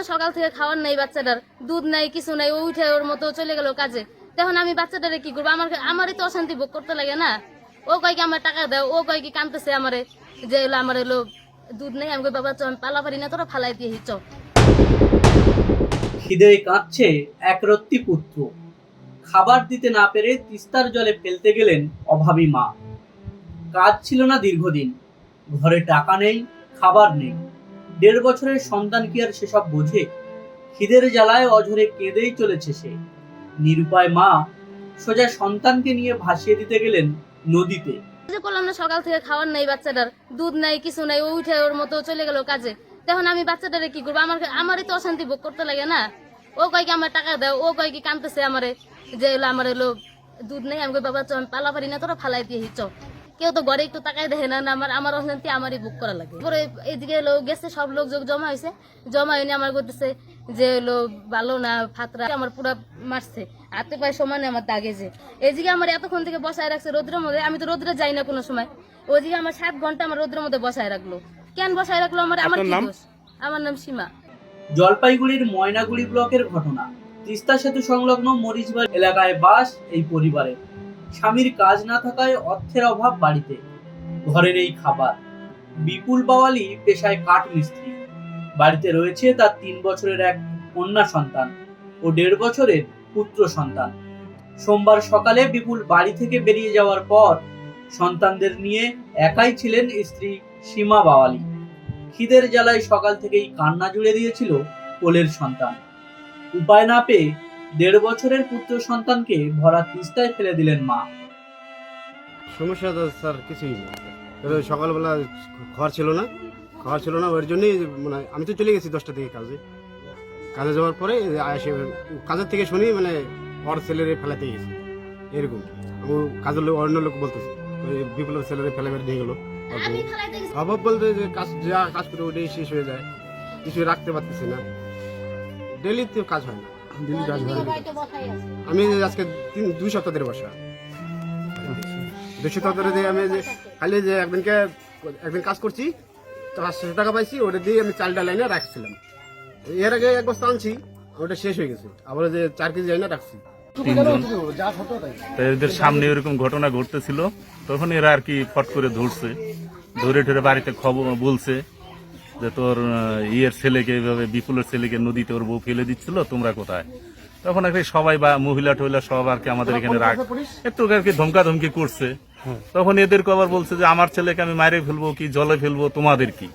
না সকাল থেকে খাওয়ার নাই বাচ্চাটার, দুধ নাই, কিছু নাই, ও উঠে ওর মতো চলে গেল কাজে। তখন আমি বাচ্চাটারে কি করব? আমার আমারই তো অশান্তি ভোগ করতে লাগে না। ও কয় কি আমার টাকা দাও, ও কয় কি কানতেছে আমারে, যে এলো আমার এলো দুধ নেই। আমি বাবা চ পালা পারি না, তোরা ফালাই দিয়ে চ খিদে কাঁদছে একরত্তি পুত্র। খাবার দিতে না পেরে তিস্তার জলে ফেলতে গেলেন অভাবী মা। কাজ ছিল না দীর্ঘদিন। ঘরে টাকা নেই, খাবার নেই। দেড় বছরের সন্তান কি আর সেসব বোঝে? খিদের জ্বালায় অঝরে কেঁদেই চলেছে সে। নিরুপায় মা সোজা সন্তানকে নিয়ে ভাসিয়ে দিতে গেলেন নদীতে। করলাম না, সকাল থেকে খাওয়ার নাই বাচ্চাটার। দুধ নাই, কিছু নাই, ও উঠে ওর মতো চলে গেল কাজে। তখন আমি বাচ্চাটারে কি করব? আমার আমারই তো অশান্তি ভোগ করতে লাগে না। ও কয় কি আমার টাকা দাও, ও কয় কি কানতেছে আমারে, যে এলো আমার এলো দুধ নেই। আমি বাবা পালা পারি না, তোরা ফালাই দিয়ে চ কেউ তো ঘরে একটু তাকাই দেখে না আমার আমার অশান্তি আমারই বুক করা লাগে। পরে এদিকে লোক গেছে সব লোক যোগ জমা হয়েছে। জমা হয়নি আমার করতেছে যে হলো ভালো না ফাতরা আমার পুরা মারছে। হাতে পায়ে সমানে আমার দাগেছে এদিকে আমার এতক্ষণ থেকে বসায় রাখছে রোদ্রের মধ্যে আমি তো রোদ্রে যাই না কোনো সময়। ওদিকে আমার সাত ঘণ্টা আমার রোদ্রের মধ্যে বসায় রাখল। কেন বসায় রাখল আমার আমার কি দোষ? আমার নাম সীমা। জলপাইগুড়ির ময়নাগুড়ি ব্লকের ঘটনা। তিস্তা সেতু সংলগ্ন মরিচবাড়ি এলাকায় বাস এই পরিবারের স্বামীর কাজ না থাকায় অর্থের অভাব বাড়িতে। ঘরে নেই খাবার। বিপুল বাওয়ালি পেশায় কাঠ মিস্ত্রি। বাড়িতে রয়েছে তার তিন বছরের এক কন্যা সন্তান ও দেড় বছরের পুত্র সন্তান। সোমবার সকালে বিপুল বাড়ি থেকে বেরিয়ে যাওয়ার পর সন্তানদের নিয়ে একাই ছিলেন স্ত্রী সীমা বাওয়ালি। খিদের জ্বালায় সকাল থেকেই কান্না জুড়ে দিয়েছিল কোলের সন্তান। উপায় না পেয়ে দেড় বছরের পুত্র সন্তানকে ভরা তিস্তায় ফেলে দিলেন মা। সমস্যা তো স্যার কিছুই নেই। সকালবেলা খাওয়ার ছিল না। খাওয়ার ছিল না ওর জন্যই মানে আমি তো চলে গেছি দশটা থেকে কাজে। কাজে যাওয়ার পরে এসে কাজের থেকে শুনি মানে ওর ছেলেরে ফেলাতে গেছি। এরকম। আমি কাজের লোক অন্য লোক বলতেছে বিপ্লব ছেলেরে ফেলে বের নিয়ে গেলো। অভাব বলতে যে কাজ যা কাজ করে ওটাই শেষ হয়ে যায়। কিছু রাখতে পারতেছি না। ডেলি তো কাজ হয় না। ডেলি আমি আজকে তিন দুই সপ্তাহ ধরে বসা। দুই সপ্তাহ ধরে দিয়ে আমি যে খালি যে একদিনকে একদিন কাজ করছি তো পাঁচশো টাকা পাইছি ওটা দিয়ে আমি চালটা লাইনে রাখছিলাম। এর আগে এক বস্তা আনছি ওটা শেষ হয়ে গেছে। আবার যে চার কেজি লাইনে রাখছি। এদের সামনে এরকম ঘটনা ঘটতেছিল তখন এরা আর কি ফট করে ধরছে। ধরে ধরে বাড়িতে খবর বলছে। যে তোর ইয়ের ছেলেকে এইভাবে বিপুলের ছেলেকে নদীতে ওর বউ ফেলে দিচ্ছিল তোমরা কোথায়? তখন আর সবাই বা মহিলা টহিলা সব আর কি আমাদের এখানে রাখ একটু আর কি ধমকা ধমকি করছে তখন এদেরকে আবার বলছে যে আমার ছেলেকে আমি মারে ফেলব কি জলে ফেলব তোমাদের কি?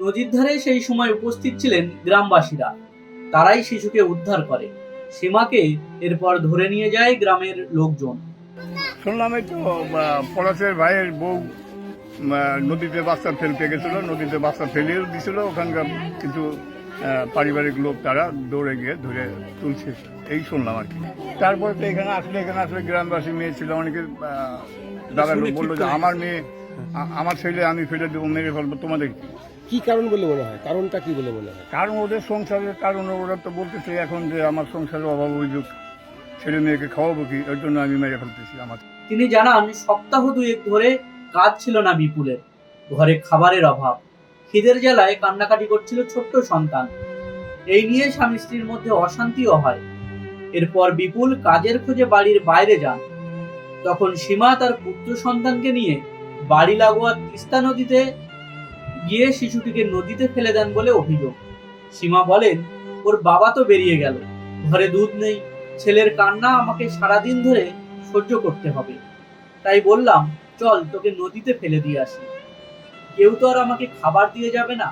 নদীর ধারে সেই সময় উপস্থিত ছিলেন গ্রামবাসীরা। তারাই শিশুকে উদ্ধার করে। সীমাকে এরপর ধরে নিয়ে যায় গ্রামের লোকজন। শুনলাম তো পলাশের ভাইয়ের বউ নদীতে বাচ্চা ফেলতে গেছিল নদীতে বাচ্চা ফেলেও দিছিল ওখানকার কিছু পারিবারিক লোক তারা দৌড়ে গিয়ে ধরে তুলছে। এই শুনলাম আর কি। তারপর তো এখানে আসলে এখানে আসলে গ্রামবাসী মেয়ে ছিল অনেকে দাদা লোক বলল যে আমার মেয়ে আমার ছেলে আমি ফেলে দেবো মেরে ফেলব তোমাদের কি? কি কারণ বলে মনে হয়? কারণটা কি বলে মনে হয়? কারণ ওদের সংসারের কারণ ওরা তো বলতেছে এখন যে আমার সংসারের অভাব অভিযোগ ছেলে মেয়েকে খাওয়াবো কি ওই জন্য আমি মেরে ফেলতেছি আমার। তিনি জানান সপ্তাহ দুয়েক ধরে কাজ ছিল না বিপুলের। ঘরে খাবারের অভাব। খিদের জ্বালায় কান্নাকাটি করছিল ছোট্ট সন্তান। এই নিয়ে স্বামী স্ত্রীর মধ্যে অশান্তিও হয়। এরপর বিপুল কাজের খোঁজে বাড়ির বাইরে যান। তখন সীমা তার পুত্র সন্তানকে নিয়ে বাড়ি লাগোয়া তিস্তা নদীতে গিয়ে শিশুটিকে নদীতে ফেলে দেন বলে অভিযোগ। সীমা বলেন, ওর বাবা তো বেরিয়ে গেল। ঘরে দুধ নেই। ছেলের কান্না আমাকে সারাদিন ধরে সহ্য করতে হবে। তাই বললাম চল, তোকে নদীতে ফেলে দিয়ে আসি। কেউ তো আর আমাকে খাবার দিয়ে যাবে না।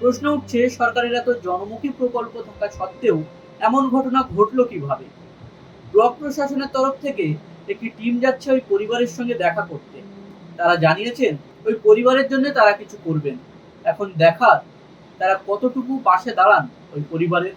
প্রশ্ন উঠছে, সরকারের এত জনমুখী প্রকল্প থাকা সত্ত্বেও এমন ঘটনা ঘটলো কীভাবে? ব্লক প্রশাসনের তরফ থেকে একটি টিম যাচ্ছে ওই পরিবারের সঙ্গে দেখা করতে। তারা জানিয়েছেন, ওই পরিবারের জন্য তারা কিছু করবেন। এখন দেখার তারা কতটুকু পাশে দাঁড়ান ওই পরিবারের?